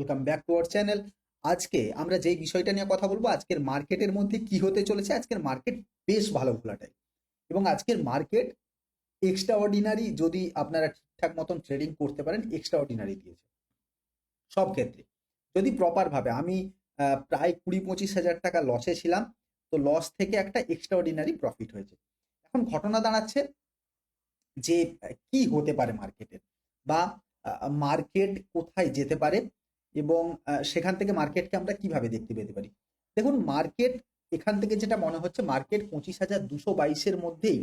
Welcome back to our channel আজকে আমরা যেই বিষয়টা নিয়ে কথা বলব, আজকের মার্কেটের মধ্যে কি হতে চলেছে? আজকের মার্কেট বেশ ভালো ভোলাটাই এবং আজকের মার্কেট এক্সট্রা অর্ডিনারি যদি আপনারা ঠিকঠাক মতন ট্রেডিং করতে পারেন এক্সট্রা অর্ডিনারি দিয়েছে। সব ক্ষেত্রে। যদি প্রপার ভাবে, আমি প্রায় কুড়ি পঁচিশ হাজার টাকা লসে ছিলাম, তো লস থেকে একটা এক্সট্রা অর্ডিনারি প্রফিট হয়েছে। এখন ঘটনা দাঁড়াচ্ছে যে, কি হতে পারে মার্কেটের বা মার্কেট কোথায় যেতে পারে? এবং সেখান থেকে মার্কেটকে আমরা কীভাবে দেখতে পেতে পারি? দেখুন, মার্কেট এখান থেকে যেটা মনে হচ্ছে, মার্কেট পঁচিশ হাজার দুশো বাইশের মধ্যেই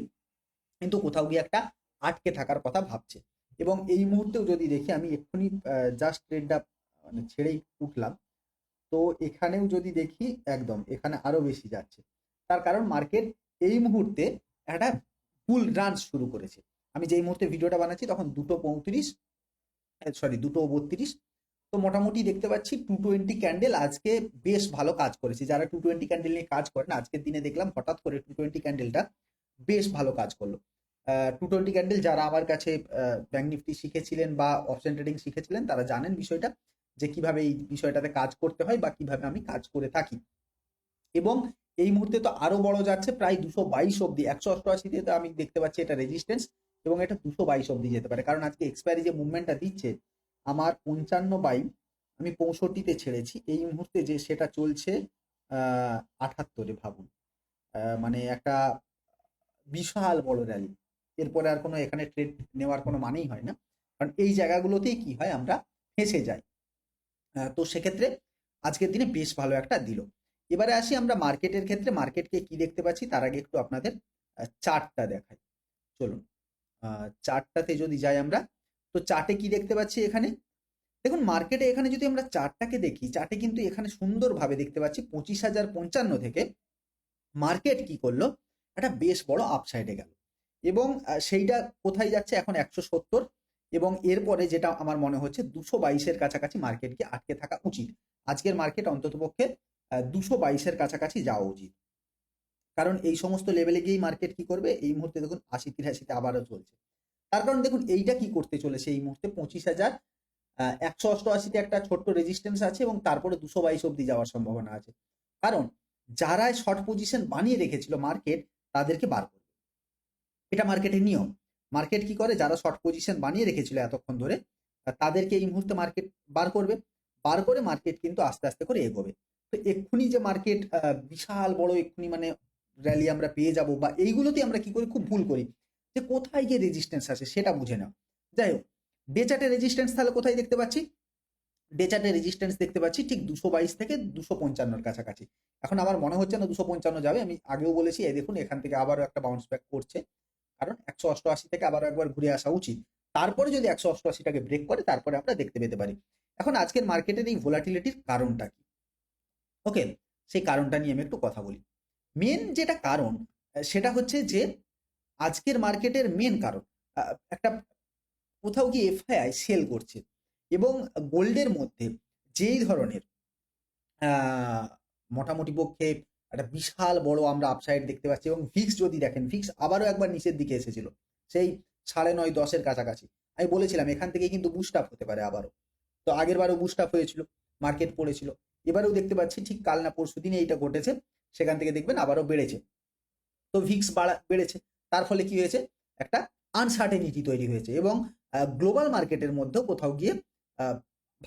কিন্তু কোথাও গিয়ে একটা আটকে থাকার কথা ভাবছে। এবং এই মুহূর্তেও যদি দেখি, আমি এক্ষুনি জাস্ট ট্রেডটা মানে ছেড়েই উঠলাম। তো এখানেও যদি দেখি, একদম, এখানে আরও বেশি যাচ্ছে। তার কারণ মার্কেট এই মুহূর্তে একটা ফুল রান শুরু করেছে। আমি যেই মুহূর্তে ভিডিওটা বানাচ্ছি, তখন দুটো পঁয়ত্রিশ সরি দুটো বত্রিশ তো মোটামুটি দেখতে পাচ্ছি টু টোয়েন্টি ক্যান্ডেল আজকে বেশ ভালো কাজ করেছে। যারা টু টোয়েন্টি ক্যান্ডেল নিয়ে কাজ করেন, আজকের দিনে দেখলাম হঠাৎ করে টু টোয়েন্টি ক্যান্ডেলটা বেশ ভালো কাজ করল। টু টোয়েন্টি ক্যান্ডেল যারা আমার কাছে ব্যাঙ্ক নিফটি শিখেছিলেন বা অপশন ট্রেডিং শিখেছিলেন, তারা জানেন বিষয়টা যে কীভাবে এই বিষয়টাতে কাজ করতে হয় বা কীভাবে আমি কাজ করে থাকি। এবং এই মুহূর্তে তো আরও বড় যাচ্ছে, প্রায় দুশো বাইশ অব্দি একশো অষ্টআশিতে তো আমি দেখতে পাচ্ছি এটা রেজিস্ট্যান্স এবং এটা দুশো বাইশ অব্দি যেতে পারে। কারণ আজকে এক্সপায়ারি যে মুভমেন্টটা দিচ্ছে আমার পঞ্চান্ন বাই আমি পঁয়ষট্টিতে ছেড়েছি। এই মুহূর্তে যে সেটা চলছে আঠাত্তরে ভাবুন। মানে একটা বিশাল বড় র্যালি এরপরে আর কোনো এখানে ট্রেড নেওয়ার কোনো মানেই হয় না। কারণ এই জায়গাগুলোতেই কি হয়, আমরা ফেঁসে যাই। তো সেক্ষেত্রে আজকের দিনে বেশ ভালো একটা দিল। এবারে আসি আমরা মার্কেটের ক্ষেত্রে। মার্কেটকে কি দেখতে পাচ্ছি? তার আগে একটু আপনাদের চার্টটা দেখাই। চলুন চার্টটাতে যদি যাই আমরা তো চার্টে কি দেখতে পাচ্ছি এখানে? দেখুন মার্কেটে এখানে যদি আমরা চার্টটাকে দেখি চার্টে কিন্তু এখানে সুন্দরভাবে দেখতে পাচ্ছি পঁচিশ হাজার পঞ্চান্ন থেকে মার্কেট কি করল? একটা বেশ বড় আপসাইডে গেল। এবং সেইটা কোথায় যাচ্ছে? এখন একশো সত্তর এবং এরপরে যেটা আমার মনে হচ্ছে দুশো বাইশের কাছাকাছি মার্কেটকে আটকে থাকা উচিত। আজকের মার্কেট অন্ততপক্ষে দুশো বাইশের কাছাকাছি যাওয়া উচিত। কারণ এই সমস্ত লেভেলে গিয়েই মার্কেট কি করবে? এই মুহূর্তে দেখুন আশি তিরাশিতে আবারও চলছে। তার কারণ দেখুন, এইটা কি করতে চলেছে এই মুহূর্তে? পঁচিশ হাজার একশো অষ্টআশিতে একটা ছোট্ট রেজিস্ট্যান্স আছে এবং তারপরে দুশো বাইশ অব্দি যাওয়ার সম্ভাবনা আছে। কারণ যারা শর্ট পজিশন বানিয়ে রেখেছিল মার্কেট তাদেরকে বার করবে। এটা মার্কেটের নিয়ম। মার্কেট কি করে? যারা শর্ট পজিশন বানিয়ে রেখেছিল এতক্ষণ ধরে তাদেরকে এই মুহূর্তে মার্কেট বার করবে। বার করে মার্কেট কিন্তু আস্তে আস্তে করে এগোবে। তো এক্ষুনি যে মার্কেট বিশাল বড় এক্ষুনি মানে র্যালি আমরা পেয়ে যাব বা এইগুলোতে আমরা কি করি? খুব ভুল করি। যে কোথায় গিয়ে রেজিস্ট্যান্স আছে সেটা বুঝে নাও। যাই হোক ডে চার্টে রেজিস্ট্যান্স তাহলে কোথায় দেখতে পাচ্ছি? ডে চার্টে রেজিস্ট্যান্স দেখতে পাচ্ছি ঠিক দুশো বাইশ থেকে দুশো পঞ্চান্নর কাছাকাছি। এখন আমার মনে হচ্ছে না দুশো পঞ্চান্ন যাবে। আমি আগেও বলেছি, এই দেখুন, এখান থেকে আবারও একটা বাউন্স ব্যাক করছে। কারণ একশো অষ্টআশি থেকে আবারও একবার ঘুরে আসা উচিত। তারপরে যদি একশো অষ্টআশিটাকে ব্রেক করে, তারপরে আমরা দেখতে পেতে পারি। এখন আজকের মার্কেটের এই ভোলাটিলিটির কারণটা কি? ওকে সেই কারণটা নিয়ে আমি একটু কথা বলি। মেন যেটা কারণ, সেটা হচ্ছে যে আজকের মার্কেটের মেন কারণ একটা কোথাও গিয়ে এফআইআই সেল করছে এবং গোল্ডের মধ্যে যেই ধরনের মোটামুটি পক্ষে একটা বিশাল বড় আমরা আপসাইড দেখতে পাচ্ছি এবং ফিক্স যদি দেখেন ফিক্স আবারও একবার নিচের দিকে এসেছিল, সেই সাড়ে নয় দশের কাছাকাছি। আমি বলেছিলাম এখান থেকে কিন্তু বুস্ট আপ হতে পারে আবারও। তো আগের বারও বুস্ট আপ হয়েছিল মার্কেট পড়েছিল। এবারেও দেখতে পাচ্ছি ঠিক কাল না পরশু দিনে এইটা ঘটেছে, সেখান থেকে দেখবেন আবারও বেড়েছে। তো ভিক্স বাড়া, বেড়েছে। তার ফলে কি হয়েছে? একটা আনসার্টেনিটি তৈরি হয়েছে এবং গ্লোবাল মার্কেটের মধ্যেও কোথাও গিয়ে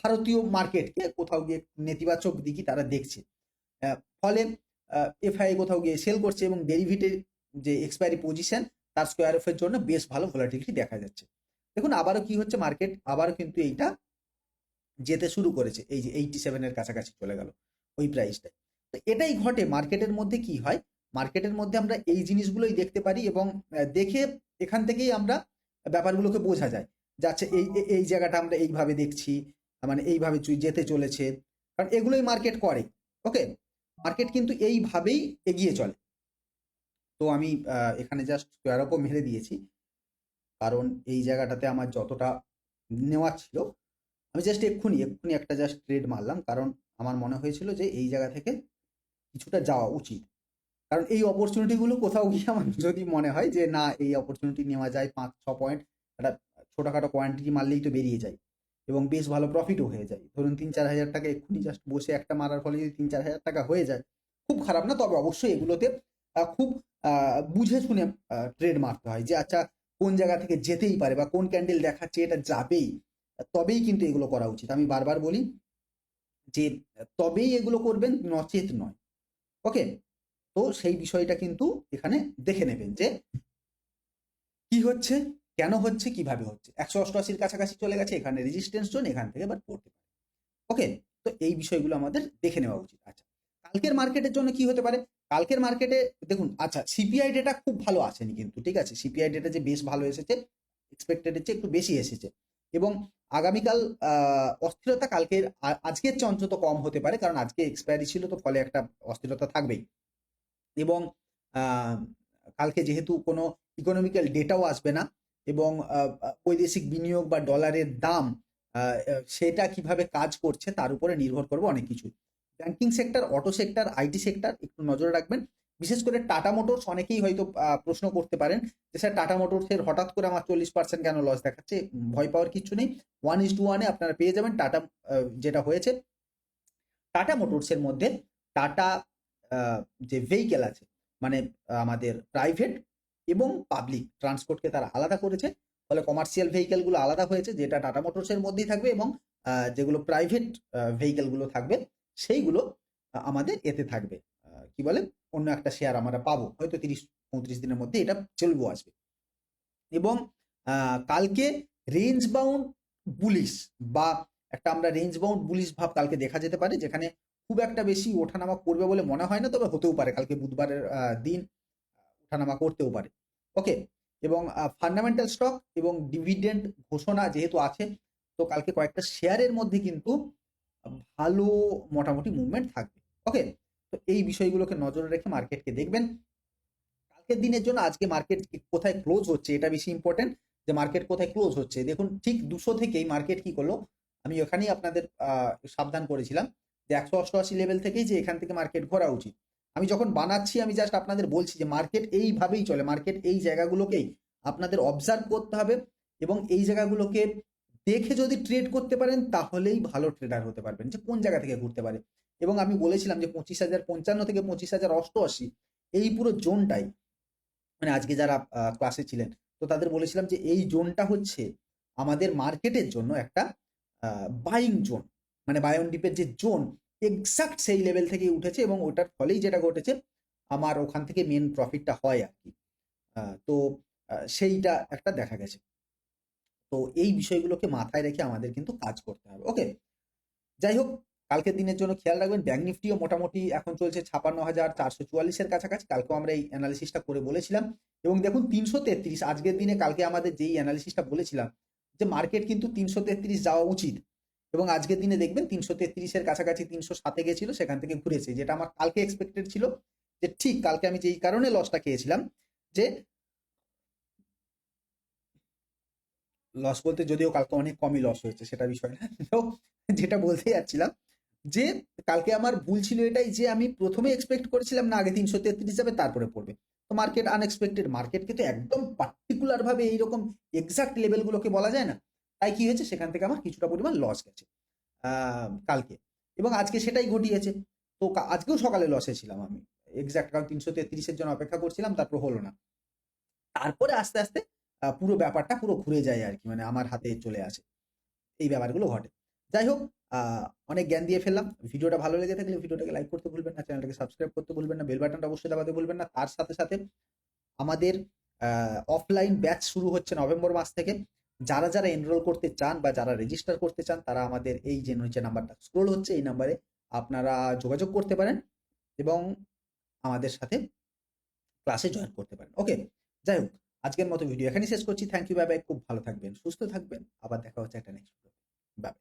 ভারতীয় মার্কেটকে কোথাও গিয়ে নেতিবাচক দিকই তারা দেখছে। ফলে এফআই কোথাও গিয়ে সেল করছে এবং ডেরিভেটিভ যে এক্সপায়ারি পজিশন তার স্কোয়ার অফের জন্য বেশ ভালো ভোলাটিলিটি দেখা যাচ্ছে। দেখুন, আবারও কি হচ্ছে মার্কেট আবারও কিন্তু এইটা যেতে শুরু করেছে। এই যে এইটি সেভেনের কাছাকাছি চলে গেল ওই প্রাইসটায় তো এটাই ঘটে। মার্কেটের মধ্যে কি হয়? মার্কেটের মধ্যে আমরা এই জিনিসগুলোই দেখতে পারি এবং দেখে এখান থেকেই আমরা ব্যাপারগুলোকে বোঝা যায় যাচ্ছে এই এই- এই জায়গাটা আমরা এইভাবে দেখছি মানে এইভাবে যেতে চলেছে। কারণ এগুলোই মার্কেট করে ওকে মার্কেট কিন্তু এইভাবেই এগিয়ে চলে। তো আমি এখানে জাস্ট স্কোয়ার অপও মেরে দিয়েছি। কারণ এই জায়গাটাতে আমার যতটা নেওয়ার ছিল, আমি জাস্ট এক্ষুনি এক্ষুনি একটা জাস্ট ট্রেড মারলাম। কারণ আমার মনে হয়েছিল যে এই জায়গা থেকে কিছুটা যাওয়া উচিত। কারণ এই অপরচুনিটিগুলো কোথাও গিয়ে আমার যদি মনে হয় যে, না, এই অপরচুনিটি নেওয়া যায় পাঁচ, ছ পয়েন্ট একটা ছোটোখাটো কোয়ান্টিটি মারলেই তো বেরিয়ে যায় এবং বেশ ভালো প্রফিটও হয়ে যায়। ধরুন তিন, চার হাজার টাকা এক্ষুনি জাস্ট বসে একটা মারার ফলে যদি তিন, চার হাজার টাকা হয়ে যায়, খুব খারাপ না? তবে অবশ্যই এগুলোতে খুব বুঝে শুনে ট্রেড মারতে হয় যে আচ্ছা কোন জায়গা থেকে যেতেই পারে বা কোন ক্যান্ডেল দেখাচ্ছে এটা যাবেই। তবেই কিন্তু এগুলো করা উচিত। আমি বারবার বলি যে, তবেই এগুলো করবেন, নচেত নয়। ওকে তো সেই বিষয়টা কিন্তু এখানে দেখে নেবেন যে কি হচ্ছে, কেন হচ্ছে, কীভাবে হচ্ছে। একশো অষ্টআশির কাছাকাছি চলে গেছে, এখানে রেজিস্ট্যান্স জোন এখান থেকে এবার পড়তে পারে। ওকে তো এই বিষয়গুলো আমাদের দেখে নেওয়া উচিত। আচ্ছা কালকের মার্কেটের জন্য কি হতে পারে? কালকের মার্কেটে দেখুন আচ্ছা সিপিআই ডেটা খুব ভালো আসেনি কিন্তু, ঠিক আছে? সিপিআই ডেটা যে বেশ ভালো এসেছে এক্সপেক্টেডের চেয়ে একটু বেশি এসেছে। এবং আগামীকাল অস্থিরতা কালকের আজকের চেয়ে অন্তত কম হতে পারে, কারণ আজকে এক্সপায়ারি ছিল তো ফলে একটা অস্থিরতা থাকবেই। এবং কালকে যেহেতু কোনো ইকোনমিক্যাল ডেটাও আসবে না এবং বৈদেশিক বিনিয়োগ বা ডলারের দাম সেটা কীভাবে কাজ করছে তার উপরে নির্ভর করবে অনেক কিছু। Banking sector auto sector IT sector একটু নজরে রাখবেন। বিশেষ করে টাটা মোটরস অনেকেই হয়তো প্রশ্ন করতে পারেন যে, স্যার টাটা মোটরসের হঠাৎ করে আমার চল্লিশ পার্সেন্ট কেন লস দেখাচ্ছে? ভয় পাওয়ার কিছু নেই। ওয়ান ইস টু ওয়ানে আপনারা পেয়ে যাবেন। টাটা যেটা হয়েছে টাটা মোটরসের মধ্যে টাটা যে ভেহিকেল আছে মানে আমাদের প্রাইভেট এবং পাবলিক ট্রান্সপোর্টকে তারা আলাদা করেছে। ফলে কমার্শিয়াল ভেহিকেলগুলো আলাদা হয়েছে, যেটা টাটা মোটরসের মধ্যেই থাকবে এবং যেগুলো প্রাইভেট ভেহিকেলগুলো থাকবে, সেইগুলো আমাদের এতে থাকবে। কি বলে? অন্য একটা শেয়ার আমরা পাবো। হয়তো তিরিশ, পঁয়ত্রিশ দিনের মধ্যে এটা চলবো আসবে। এবং কালকে রেঞ্জ বাউন্ড বুলিশ বা একটা আমরা রেঞ্জ বাউন্ড বুলিশ ভাব কালকে দেখা যেতে পারে, যেখানে খুব একটা বেশি ওঠানামা করবে বলে মনে হয় না, তবে হতেও পারে। কালকে বুধবারের দিন ওঠানামা করতেও পারে। ওকে এবং ফান্ডামেন্টাল স্টক এবং ডিভিডেন্ড ঘোষণা যেহেতু আছে, তো কালকে কয়েকটা শেয়ারের মধ্যে কিন্তু ভালো মোটামুটি মুভমেন্ট থাকবে। ওকে তো এই বিষয়গুলোকে নজরে রেখে মার্কেটকে দেখবেন। কালকের দিনের জন্য আজকে মার্কেট কোথায় ক্লোজ হচ্ছে, এটা বেশি ইম্পর্টেন্ট যে মার্কেট কোথায় ক্লোজ হচ্ছে। দেখুন, ঠিক দুশো থেকেই মার্কেট কি করল, আমি ওখানেই আপনাদের সাবধান করেছিলাম। যে একশো অষ্টআশি লেভেল থেকেই যে এখান থেকে মার্কেট ঘোরা উচিত। আমি যখন বানাচ্ছি, আমি জাস্ট আপনাদের বলছি যে মার্কেট এইভাবেই চলে মার্কেট এই জায়গাগুলোকেই আপনাদের অবজার্ভ করতে হবে এবং এই জায়গাগুলোকে দেখে যদি ট্রেড করতে পারেন, তাহলেই ভালো ট্রেডার হতে পারবেন যে কোন জায়গা থেকে ঘুরতে পারে। এবং আমি বলেছিলাম যে পঁচিশ হাজার, পঞ্চান্ন থেকে পঁচিশ হাজার অষ্টআশি এই পুরো জোনটাই মানে আজকে যারা ক্লাসে ছিলেন, তো তাদের বলেছিলাম যে এই জোনটা হচ্ছে আমাদের মার্কেটের জন্য একটা বাইং জোন মানে বায়ন ডিপের যে জোন এক্সাক্ট সেই লেভেল থেকে উঠেছে এবং ওটার ফলেই যেটা ঘটেছে, আমার ওখান থেকে মেন প্রফিটটা হয় আর কি। তো সেইটা একটা দেখা গেছে। তো এই বিষয়গুলোকে মাথায় রেখে আমাদের কিন্তু কাজ করতে হবে। ওকে যাই হোক, কালকের দিনের জন্য খেয়াল রাখবেন ব্যাংক নিফটিও মোটামুটি এখন চলছে ছাপান্ন হাজার চারশো চুয়াল্লিশের কাছাকাছি। কালকেও আমরা এই অ্যানালিসিসটা করে বলেছিলাম। এবং দেখুন, তিনশো তেত্রিশ, আজকের দিনে কালকে আমাদের যেই অ্যানালিসিসটা বলেছিলাম, যে মার্কেট কিন্তু তিনশো তেত্রিশ যাওয়া উচিত। এবং আজকের দিনে দেখবেন তিনশো তেত্রিশের কাছাকাছি তিনশো সাতে গেছিল, সেখান থেকে ঘুরেছে। যেটা আমার কালকে এক্সপেক্টেড ছিল যে ঠিক কালকে আমি যেই কারণে লসটা খেয়েছিলাম, যে লস বলতে যদিও কালকে অনেক কমই লস হয়েছে, সেটা বিষয় না। তো যেটা বলতে যাচ্ছিলাম যে কালকে আমার ভুল ছিল এটাই যে আমি প্রথমে এক্সপেক্ট করেছিলাম না আগে তিনশো তেত্রিশ যাবে, তারপরে পড়বে। তো মার্কেট আনএক্সপেক্টেড মার্কেটকে তো একদম পার্টিকুলার ভাবে এইরকম এক্সাক্ট লেভেলগুলোকে বলা যায় না। তাই কি হয়েছে? সেখান থেকে আমার কিছুটা পরিমাণ লস গেছে কালকে। এবং আজকে সেটাই ঘটিয়েছে। তো আজকেও সকালে লসে ছিলাম আমি। এক্সাক্ট কারণ তিনশো তেত্রিশের জন্য অপেক্ষা করছিলাম, তারপর হলো না। তারপরে আস্তে আস্তে পুরো ব্যাপারটা পুরো ঘুরে যায় আর কি মানে আমার হাতে চলে আসে। এই ব্যাপারগুলো ঘটে। যাই হোক অনেক জ্ঞান দিয়ে ফেললাম। ভিডিওটা ভালো লেগে থাকলে ভিডিওটাকে লাইক করতে ভুলবেন না, চ্যানেলটাকে সাবস্ক্রাইব করতে ভুলবেন না বেল বাটনটা অবশ্যই দাবাতে ভুলবেন না। তার সাথে সাথে আমাদের অফলাইন ব্যাচ শুরু হচ্ছে নভেম্বর মাস থেকে। যারা যারা এনরোল করতে চান বা যারা রেজিস্টার করতে চান, তারা আমাদের এই যে নিচে নাম্বারটা স্ক্রোল হচ্ছে, এই নাম্বারে আপনারা যোগাযোগ করতে পারেন এবং আমাদের সাথে ক্লাসে জয়েন করতে পারেন। ওকে যাই হোক, আজকের মতো ভিডিও এখানেই শেষ করছি। থ্যাংক ইউ বাই বাই খুব ভালো থাকবেন, সুস্থ থাকবেন। আবার দেখা হচ্ছে একটা নেক্সট বাই